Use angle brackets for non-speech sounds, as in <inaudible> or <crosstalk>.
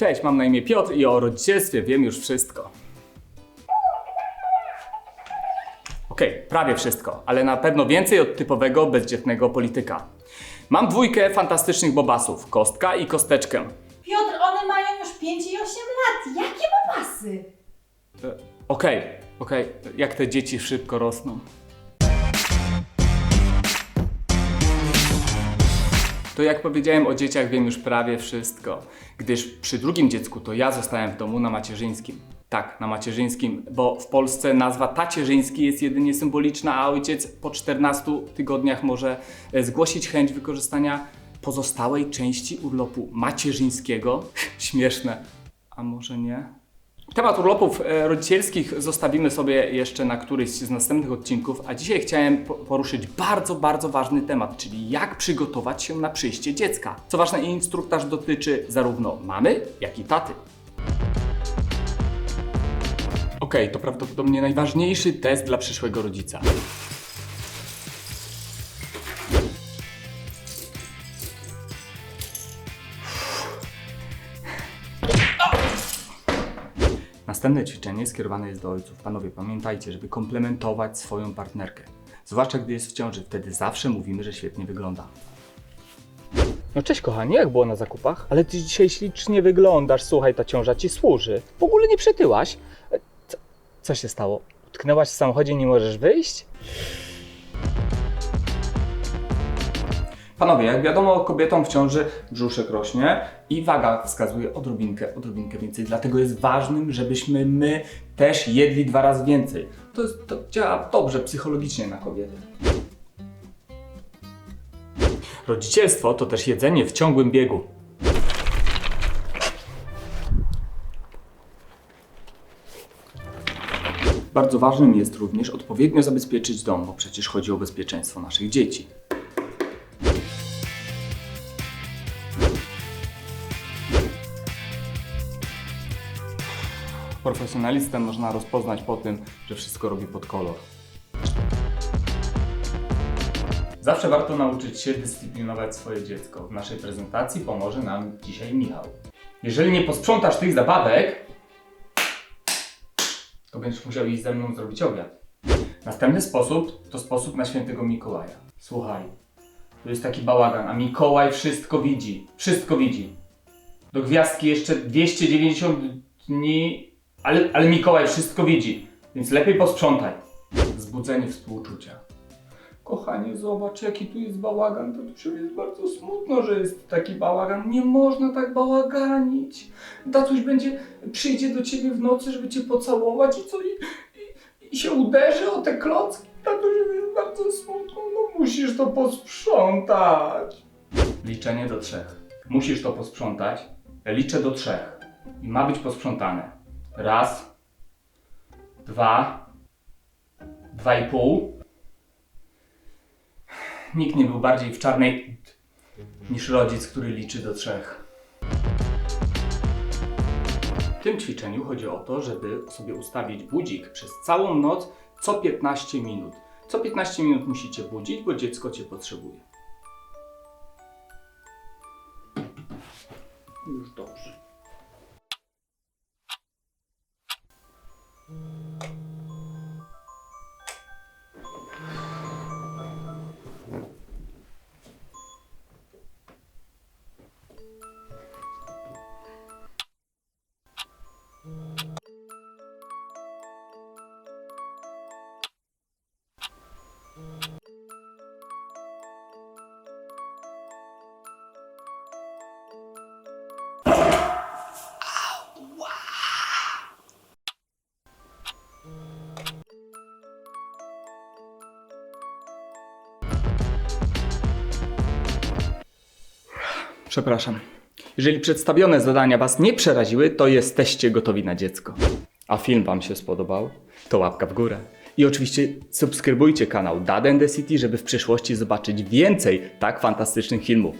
Cześć, mam na imię Piotr i o rodzicielstwie wiem już wszystko. Okej, prawie wszystko, ale na pewno więcej od typowego bezdzietnego polityka. Mam dwójkę fantastycznych bobasów, kostka i kosteczkę. Piotr, one mają już 5 i 8 lat. Jakie bobasy? E, Okej, okej, jak te dzieci szybko rosną. To jak powiedziałem o dzieciach wiem już prawie wszystko, gdyż przy drugim dziecku to ja zostałem w domu na macierzyńskim. Tak, na macierzyńskim, bo w Polsce nazwa tacierzyński jest jedynie symboliczna, a ojciec po 14 tygodniach może e, zgłosić chęć wykorzystania pozostałej części urlopu macierzyńskiego. <laughs> Śmieszne. A może nie? Temat urlopów e, rodzicielskich zostawimy sobie jeszcze na któryś z następnych odcinków, a dzisiaj chciałem po- poruszyć bardzo, bardzo ważny temat, czyli jak przygotować się na przyjście dziecka. Co ważne, instruktaż dotyczy zarówno mamy, jak i taty. Okej, to prawdopodobnie najważniejszy test dla przyszłego rodzica. Następne ćwiczenie skierowane jest do ojców. Panowie, pamiętajcie, żeby komplementować swoją partnerkę. Zwłaszcza gdy jest w ciąży, wtedy zawsze mówimy, że świetnie wygląda. No cześć kochanie, jak było na zakupach? Ale ty dzisiaj ślicznie wyglądasz, słuchaj, ta ciąża ci służy. W ogóle nie przytyłaś. E, Co, co się stało? Utknęłaś w samochodzie nie możesz wyjść? Panowie, jak wiadomo, kobietom w ciąży brzuszek rośnie i waga wskazuje odrobinkę, odrobinkę więcej. Dlatego jest ważnym, żebyśmy my też jedli dwa razy więcej. To, jest, to działa dobrze psychologicznie na kobiety. Rodzicielstwo to też jedzenie w ciągłym biegu. Bardzo ważnym jest również odpowiednio zabezpieczyć dom, bo przecież chodzi o bezpieczeństwo naszych dzieci. Profesjonalistę można rozpoznać po tym, że wszystko robi pod kolor. Zawsze warto nauczyć się dyscyplinować swoje dziecko. W naszej prezentacji pomoże nam dzisiaj Michał. Jeżeli nie posprzątasz tych zabawek, to będziesz musiał iść ze mną zrobić obiad. Następny sposób to sposób na świętego Mikołaja. Słuchaj, tu jest taki bałagan, a Mikołaj wszystko widzi. Wszystko widzi. Do gwiazdki jeszcze 290 dni, ale, ale Mikołaj wszystko widzi, więc lepiej posprzątaj. Wzbudzenie współczucia. Kochanie, zobacz jaki tu jest bałagan, przecież jest bardzo smutno, że jest taki bałagan. Nie można tak bałaganić. Tatuś będzie, przyjdzie do ciebie w nocy, żeby cię pocałować i co, i, i, i się uderzy o te klocki. Tatuś jest bardzo smutno, no musisz to posprzątać. Liczenie do trzech. Musisz to posprzątać. Liczę do trzech. I ma być posprzątane. Raz, dwa, dwa i pół. Nikt nie był bardziej w czarnej niż rodzic, który liczy do trzech. W tym ćwiczeniu chodzi o to, żeby sobie ustawić budzik przez całą noc co 15 minut. Co 15 minut musicie budzić, bo dziecko cię potrzebuje. Już dobrze. Przepraszam. Jeżeli przedstawione zadania Was nie przeraziły, to jesteście gotowi na dziecko. A film Wam się spodobał? To łapka w górę. I oczywiście subskrybujcie kanał Dad and the City, żeby w przyszłości zobaczyć więcej tak fantastycznych filmów.